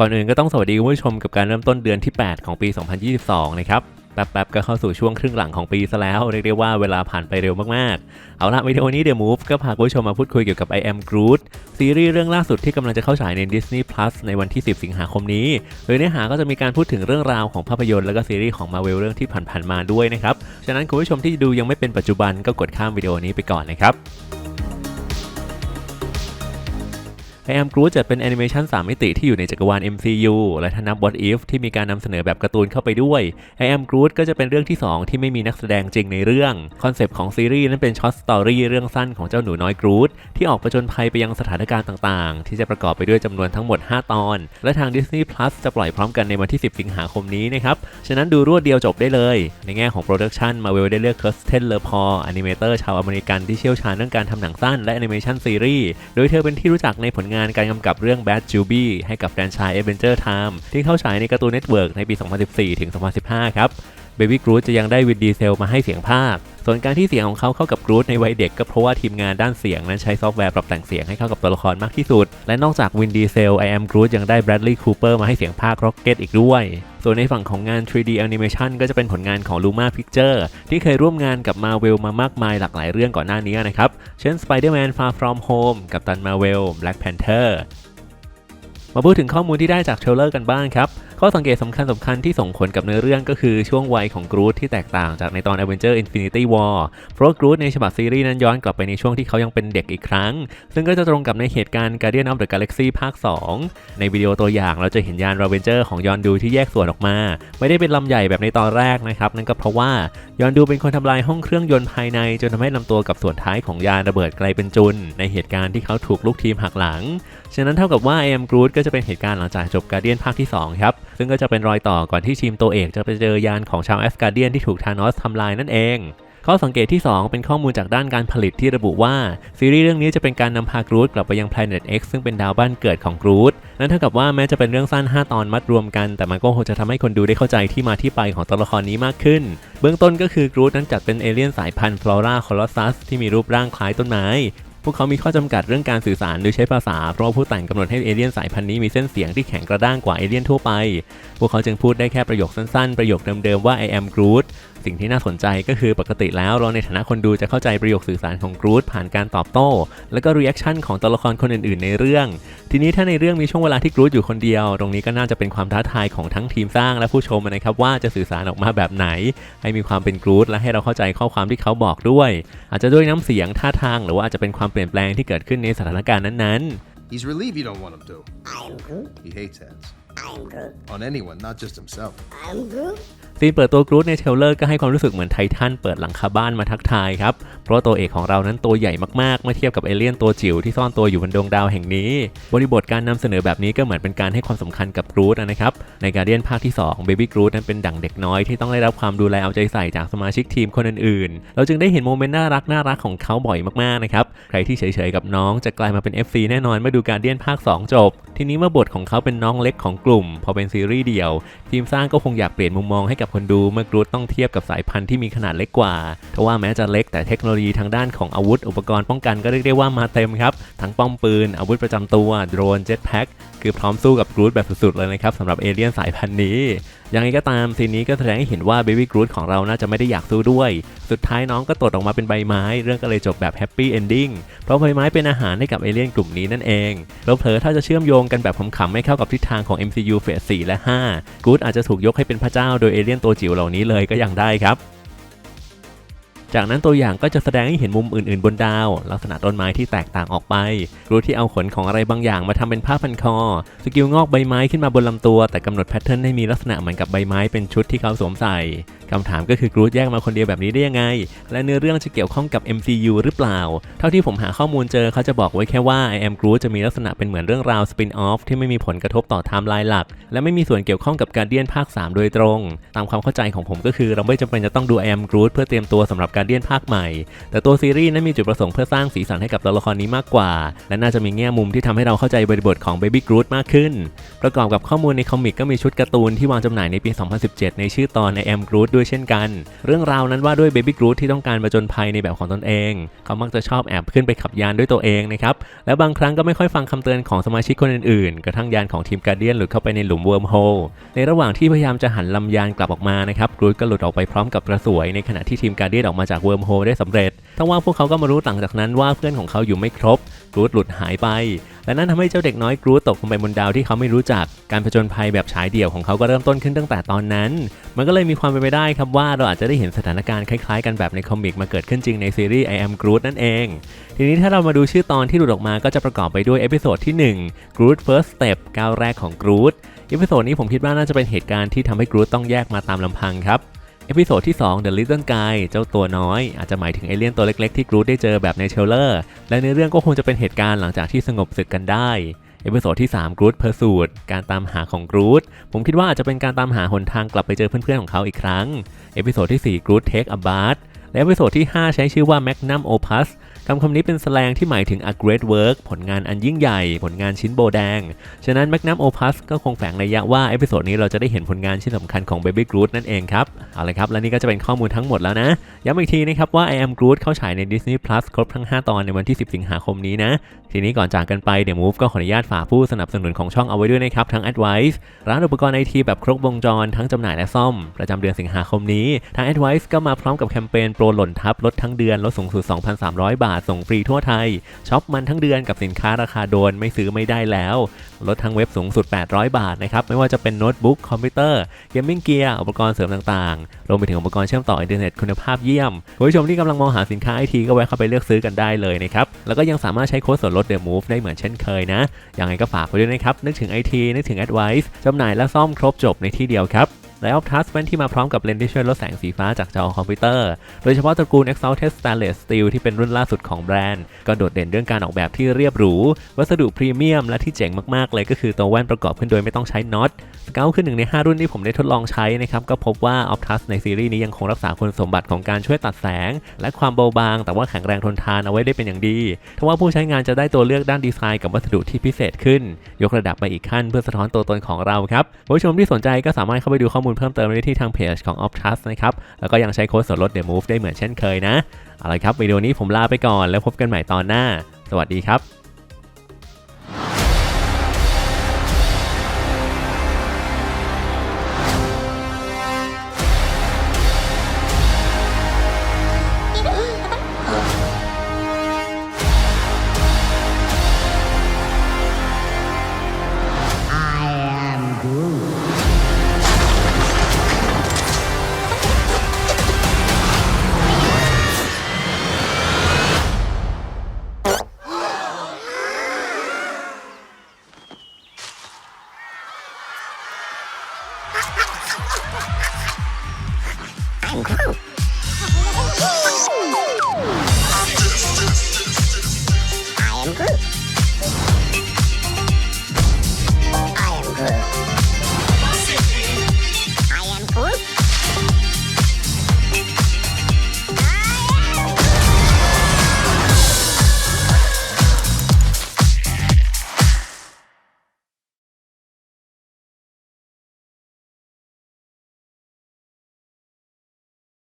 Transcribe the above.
ก่อนอื่นก็ต้องสวัสดีคุณผู้ชมกับการเริ่มต้นเดือนที่ 8 ของปี 2022 นะครับแป๊บๆก็เข้าสู่ช่วงครึ่งหลังของปีซะแล้ว เรียกได้ว่าเวลาผ่านไปเร็วมากๆ เอาละวิดีโอนี้ The Move ก็พาคุณผู้ชมมาพูดคุยเกี่ยวกับ I Am Groot ซีรีส์เรื่องล่าสุดที่กำลังจะเข้าฉายใน Disney Plus ในวันที่ 10 สิงหาคมนี้ โดยเนื้อหาก็จะมีการพูดถึงเรื่องราวของภาพยนตร์และก็ซีรีส์ของ Marvel เรื่องที่ผ่านๆมาด้วยนะครับ ฉะนั้นคุณผู้ชมที่ดูยังไม่เป็นปัจจุบันก็กดข้ามวิดีโอนี้ไปก่อนนะครับ I Am Groot จัดเป็นแอนิเมชัน3 มิติที่อยู่ในจักรวาล MCU และถ้านับ What If ที่มีการนำเสนอแบบการ์ตูนเข้าไปด้วย I Am Groot ก็จะเป็นเรื่องที่ 2 ที่ไม่มีนักแสดงจริงในเรื่อง คอนเซปต์ของซีรีส์นั้นเป็นช็อตสตอรี่เรื่องสั้นของเจ้าหนูน้อยกรูดที่ออกประจนภัยไปยังสถานการณ์ต่างๆ ที่จะประกอบไปด้วยจำนวนทั้งหมด 5 ตอน และทาง Disney Plus จะปล่อยพร้อมกันในวันที่ 10 สิงหาคมนี้นะครับฉะนั้นดูรวดเดียวจบได้เลย ในแง่ของโปรดักชันมาเวลได้เลือกเคิร์สเทนเลอร์พอแอนิเมเตอร์ชาวอเมริกันที่เชี่ยวชาญเรื่องการทำหนังสั้นและแอนิเมชันซีรีส์โดยเธอเป็นที่รู้จักในผลงานงานการกำกับเรื่อง Bad Juby ให้กับแฟรนไชส์ Adventure Time ที่เข้าฉายในการ์ตูนเน็ตเวิร์กในปี 2014 ถึง 2015 ครับ Baby Groot จะยังได้วินดีเซลมาให้เสียงภาค ส่วนการที่เสียงของเขาเข้ากับกรูดในวัยเด็กก็เพราะว่าทีมงานด้านเสียงนั้นใช้ซอฟต์แวร์ปรับแต่งเสียงให้เข้ากับตัวละครมากที่สุด และนอกจากวินดีเซล I am Groot ยังได้ Bradley Cooper มาให้เสียงภาค Rocket อีกด้วย ส่วนในฝั่งของงาน 3D Animation ก็จะเป็นผลงานของ Luma Picture ที่เคยร่วมงานกับ Marvel มามากมายหลากหลายเรื่องก่อนหน้านี้นะครับ เช่น Spider-Man Far From Home กับตัน Marvel Black Panther มาพูดถึงข้อมูลที่ได้จากเทรลเลอร์กันบ้างครับ ข้อสังเกตสำคัญสำคัญที่ส่งผลกับเนื้อเรื่องก็คือช่วงวัยของกรูดที่แตกต่างจากในตอน Avenger Infinity War เพราะกรูดในฉบับซีรีส์นั้นย้อนกลับไปในช่วงที่เขายังเป็นเด็กอีกครั้ง ซึ่งก็จะตรงกับในเหตุการณ์ Guardian of the Galaxy ภาค 2 ในวิดีโอตัวอย่างเราจะเห็นยาน r a v e n g e r ของยอนดูที่แยกส่วนออกมา ไม่ได้เป็นลำใหญ่แบบในตอนแรกนะครับนั่นก็เพราะว่ายอนดูเป็นคนทำลายห้องเครื่องยนต์ภายใน จนทำให้ลำตัวกับส่วนท้ายของยานระเบิดกลายเป็นจุน ในเหตุการณ์ที่เขาถูกลูกทีมหักหลัง ฉะนั้นเท่ากับว่า I am Groot ก็จะเป็นเหตุการณ์หลังจากจบ Guardian ภาคที่2ครับ ซึ่งก็จะเป็นรอยต่อก่อนที่ทีมตัวเอกจะไปเจอยานของชาวแอสการเดียนที่ถูกธานอสทำลายนั่นเองข้อสังเกตที่ 2 เป็นข้อมูลจากด้านการผลิตที่ระบุว่า ซีรีส์เรื่องนี้จะเป็นการนำพากรูดกลับไปยัง Planet X ซึ่งเป็นดาวบ้านเกิดของกรูดนั่นเท่ากับว่าแม้จะเป็นเรื่องสั้น 5 ตอนมัดรวมกัน แต่มันก็คงจะทำให้คนดูได้เข้าใจที่มาที่ไปของตัวละครนี้มากขึ้น เบื้องต้นก็คือกรูดนั้นจัดเป็นเอเลี่ยนสายพันธุ์ฟลอราคอลอสัสที่มีรูปร่างคล้ายต้นไม้ พวกเขามีข้อจำกัดเรื่องการสื่อสารโดยใช้ภาษา เพราะผู้แต่งกำหนดให้เอเลี่ยนสายพันธุ์นี้มีเส้นเสียงที่แข็งกระด้างกว่าเอเลี่ยนทั่วไป พวกเขาจึงพูดได้แค่ประโยคสั้นๆ ประโยคเดิมๆว่า I am Groot สิ่งที่น่าสนใจก็คือปกติแล้วเราในฐานะคนดูจะเข้าใจประโยคสื่อสารของกรูดผ่านการตอบโต้ แล้วก็รีแอคชั่นของตัวละครคนอื่นๆ ในเรื่อง ทีนี้ถ้าในเรื่องมีช่วงเวลาที่กรูดอยู่คนเดียว ตรงนี้ก็น่าจะเป็นความท้าทายของทั้งทีมสร้างและผู้ชมนะครับว่าจะสื่อสารออกมาแบบไหน ให้มีความเป็นกรูดและให้เราเข้าใจข้อความที่เขาบอกด้วย อาจจะด้วยน้ำเสียงท่าทางหรือว่าอาจจะเป็นความเปลี่ยนแปลงที่เกิดขึ้นในสถานการณ์นั้นๆ He's relieved you don't want him to. He hates heads. I'm Groot. On anyone, not just himself. I'm Groot. ซีนเปิดตัวกรูดในเทรลเลอร์ก็ให้ความรู้สึกเหมือนไททันเปิดหลังคาบ้านมาทักทายครับ เพราะว่าตัวเอกของเรานั้นตัวใหญ่มากๆ เมื่อเทียบกับเอเลี่ยนตัวจิ๋วที่ซ่อนตัวอยู่บนดวงดาวแห่งนี้ บริบทการนำเสนอแบบนี้ก็เหมือนเป็นการให้ความสำคัญกับกรูดนะครับ ในการเดียนภาคที่2 Baby Groot นั้นเป็นดั่งเด็กน้อยที่ต้องได้รับความดูแลเอาใจใส่จากสมาชิกทีมคนอื่นๆ เราจึงได้เห็นโมเมนต์น่ารักน่ารักของเขาบ่อยมากๆนะครับ ใครที่เฉยๆกับน้องจะกลายมาเป็น FC แน่นอนเมื่อดูการเดียนภาค 2 จบ ทีนี้เมื่อบทของเขาเป็นน้องเล็กของกลุ่ม พอเป็นซีรีส์เดี่ยว ทีมสร้างก็คงอยากเปลี่ยนมุมมองให้กับคนดูเมื่อกรูดต้องเทียบกับสายพันธุ์ที่มีขนาดเล็กกว่าทว่าแม้จะเล็กแต่เทคโนโลยีทางด้านของอาวุธอุปกรณ์ป้องกันก็เรียกได้ว่ามาเต็มครับ ทั้งป้อมปืน อาวุธประจำตัวโดรนเจ็ตแพ็คคือพร้อมสู้กับกรูดแบบสุดๆเลยนะครับสำหรับเอเลี่ยนสายพันธุ์นี้ยังไงก็ตามซีนนี้ก็แสดงให้เห็นว่าเบบี้กรูดของเราน่าจะไม่ได้อยากสู้ด้วยสุดท้ายน้องก็ตดออกมาเป็นใบไม้ เรื่องก็เลยจบแบบแฮปปี้เอนดิ้งเพราะใบไม้เป็นอาหารให้กับเอเลี่ยนกลุ่มนี้นั่นเองแล้วเผลอถ้าจะเชื่อมโยงกันแบบขำๆไม่เข้ากับทิศทางของ MCU เฟส4และ 5กรูดอาจจะถูกยกให้เป็นพระเจ้าโดยเอเลี่ยนตัวจิ๋วเหล่านี้เลยก็ยังได้ครับ จากนั้นตัวอย่างก็จะแสดงให้เห็นมุมอื่นๆ บนดาว ลักษณะต้นไม้ที่แตกต่างออกไปกรูที่เอาขนของอะไรบางอย่างมาทำเป็นผ้าพันคอ สกิลงอกใบไม้ขึ้นมาบนลำตัว แต่กำหนดแพทเทิร์นให้มีลักษณะเหมือนกับใบไม้เป็นชุดที่เขาสวมใส่คำถามก็คือกรูดแยกมาคนเดียวแบบนี้ได้ยังไง และเนื้อเรื่องจะเกี่ยวข้องกับ MCU หรือเปล่า เท่าที่ผมหาข้อมูลเจอเขาจะบอกไว้แค่ว่า I am Groot จะมีลักษณะเป็นเหมือนเรื่องราวสปินออฟที่ไม่มีผลกระทบต่อไทม์ไลน์หลัก และไม่มีส่วนเกี่ยวข้องกับการเดียนภาค 3 โดยตรง ตามความเข้าใจของผมก็คือเราไม่จำเป็นจะต้องดู I am Groot เพื่อเตรียมตัวสำหรับการเดียนภาคใหม่ แต่ตัวซีรีส์นั้นมีจุดประสงค์เพื่อสร้างสีสันให้กับตัวละครนี้มากกว่า และน่าจะมีแง่มุมที่ทำให้เราเข้าใจบริบทของ Baby Groot มากขึ้น ประกอบกับข้อมูลในคอมิกก็มีชุดการ์ตูนที่วางจำหน่ายในปี 2017 ในชื่อตอนใน I Am Groot ด้วยเช่นกัน เรื่องราวนั้นว่าด้วย Baby Groot ที่ต้องการประจนภัยในแบบของตนเอง เขามักจะชอบแอบขึ้นไปขับยานด้วยตัวเองนะครับและบางครั้งก็ไม่ค่อยฟังคำเตือนของสมาชิกคนอื่นๆ กระทั่งยานของทีมการเดียนหลุดเข้าไปในหลุมเวิร์มโฮลในระหว่างที่พยายามจะหันลำยานกลับออกมานะครับกรูดก็หลุดออกไปพร้อมกับกระสวยในขณะที่ทีมการเดียนออกมาจากเวิร์มโฮลได้สำเร็จทั้งว่าพวกเขาก็มารู้หลังจากนั้นว่าเพื่อนของเขาอยู่ไม่ครบกรูดหลุดหายไป และนั่นทำให้เจ้าเด็กน้อยกรูดตกลงไปบนดาวที่เขาไม่รู้จัก การผจญภัยแบบฉายเดี่ยวของเขาก็เริ่มต้นขึ้นตั้งแต่ตอนนั้น มันก็เลยมีความเป็นไปได้ครับว่าเราอาจจะได้เห็นสถานการณ์คล้ายๆ กันแบบในคอมิกมาเกิดขึ้นจริงในซีรีส์ I Am Groot นั่นเอง ทีนี้ถ้าเรามาดูชื่อตอนที่หลุดออกมาก็จะประกอบไปด้วยเอพิโซดที่ 1 Groot First Step ก้าวแรกของ Groot เอพิโซดนี้ผมคิดว่าน่าจะเป็นเหตุการณ์ที่ทำให้ Groot ต้องแยกมาตามลำพังครับ เอพิโซดที่ 2 The Little Guy เจ้าตัวน้อย อาจจะหมายถึงเอเลี่ยนตัวเล็กๆ ที่กรูดได้เจอแบบในเทรลเลอร์ และในเรื่องก็คงจะเป็นเหตุการณ์หลังจากที่สงบศึกกันได้ เอพิโซดที่ 3 Groot Pursuit การตามหาของ Groot ผมคิดว่าอาจจะเป็นการตามหาหนทางกลับไปเจอเพื่อนๆของเขาอีกครั้ง เอพิโซดที่ 4 Groot Take a Bath และเอพิโซดที่ 5 ใช้ชื่อว่า Magnum Opus คำคำนี้เป็นสแลงที่หมายถึง a great work ผลงานอันยิ่งใหญ่ ผลงานชิ้นโบแดง ฉะนั้น Magnum Opus ก็คงแฝงในยะว่า เอพิโซดนี้เราจะได้เห็นผลงานชิ้นสำคัญของ Baby Groot นั่นเองครับ เอาละครับ และนี่ก็จะเป็นข้อมูลทั้งหมดแล้วนะ ย้ำอีกทีนะครับว่า I Am Groot เข้าฉายใน Disney Plus ครบทั้ง 5 ตอนในวันที่ 10 สิงหาคมนี้นะ ทีนี้ก่อนจากกันไปเดี๋ยว Move ก็ขออนุญาตฝากผู้สนับสนุนของช่องเอาไว้ด้วยนะครับทั้ง Advice ร้านอุปกรณ์ไอทีแบบครบวงจรทั้งจำหน่ายและซ่อม ประจำเดือนสิงหาคมนี้ทาง Advice ก็มาพร้อมกับแคมเปญโปรหล่นทับลดทั้งเดือนลดสูงสุด 2,300 บาท ส่งฟรีทั่วไทยช็อปมันทั้งเดือนกับสินค้าราคาโดนไม่ซื้อไม่ได้แล้ว ลดทั้งเว็บสูงสุด 800 บาทนะครับ ไม่ว่าจะเป็นโน้ตบุ๊กคอมพิวเตอร์เกมมิ่งเกียร์อุปกรณ์เสริมต่างๆ รวมไปถึงอุปกรณ์เชื่อมต่ออินเทอร์เน็ตคุณภาพเยี่ยมคุณผู้ชมที่กำลังมองหาสินค้าไอทีก็แวะเข้าไปเลือกซื้อกันได้เลยนะครับแล้วก็ยังสามารถใช้โค้ดส่วนลด The Move ได้เหมือนเช่นเคยนะยังไงก็ฝากไว้ด้วยนะครับนึกถึง IT นึกถึง Advice จำหน่ายและซ่อมครบจบในที่เดียวครับ ไละ Optus เป็นที่มาพร้อมกับเลนส์ที่ช่วยลดแสงสีฟ้าจากจอคอมพิวเตอร์ โดยเฉพาะตระกูล Exalted Stainless Steel ที่เป็นรุ่นล่าสุดของแบรนด์ ก็โดดเด่นเรื่องการออกแบบที่เรียบหรู วัสดุพรีเมียมและที่เจ๋งมากๆเลยก็คือตัวแว่นประกอบขึ้นโดยไม่ต้องใช้น็อต สเกลคือหนึ่งใน 5 รุ่นที่ผมได้ทดลองใช้นะครับ ก็พบว่า Optus ในซีรีส์นี้ยังคงรักษาคุณสมบัติของการช่วยตัดแสง และความเบาบาง แต่ว่าแข็งแรงทนทานเอาไว้ได้เป็นอย่างดีทว่าผู้ใช้งานจะได้ตัวเลือกด้านดีไซน์กับวัสดุที่พิเศษขึ้น ยกระดับไปอีกขั้นเพื่อสะท้อนตัวตนของเราครับผู้ชมที่สนใจก็สามารถเข้าไปดูข้อมูลเพิ่มเติมได้ที่ทางเพจของ Optus นะครับแล้วก็ยังใช้โค้ดส่วนลด The Move ได้เหมือนเช่นเคยนะเอาละครับวิดีโอนี้ผมลาไปก่อนแล้วพบกันใหม่ตอนหน้า สวัสดีครับ I'm Groot.